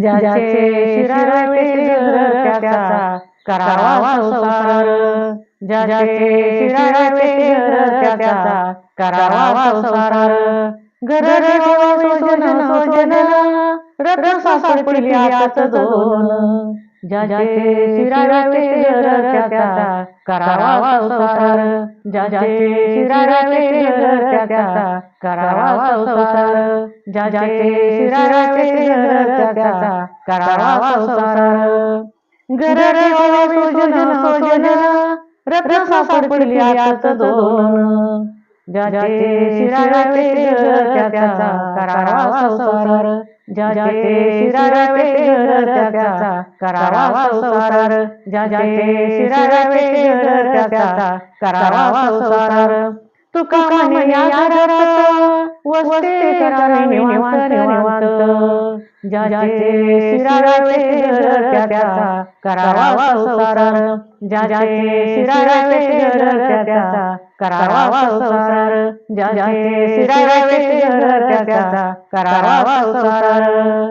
ज्याचे त्याचा करावा संसार. ज्याचे त्याचा करावा संसार. ज्याचे त्याचा करावा संसार ज्याचे शिरावे घर त्याचा. करावा संसार ज्याचे शिरावे घर त्याचा. करावा संसार घर सोजन सोजन रत्न सापडली आत दोन. ज्याचे शिरावे त्याचा करावा संसार. ज्याचे शिरावे घर त्याचा करावा संसार. ज्याचे शिरावे घर त्याचा करावा संसार. तुका म्हणे आदरात वस्ते करावे निवांत निवांत. ज्याचे शिरावे घर त्याचा करावा संसार ज्याचे शिरावे घर त्याचा करावा संसार ज्याचे शिरावे घर त्याचा करावा संसार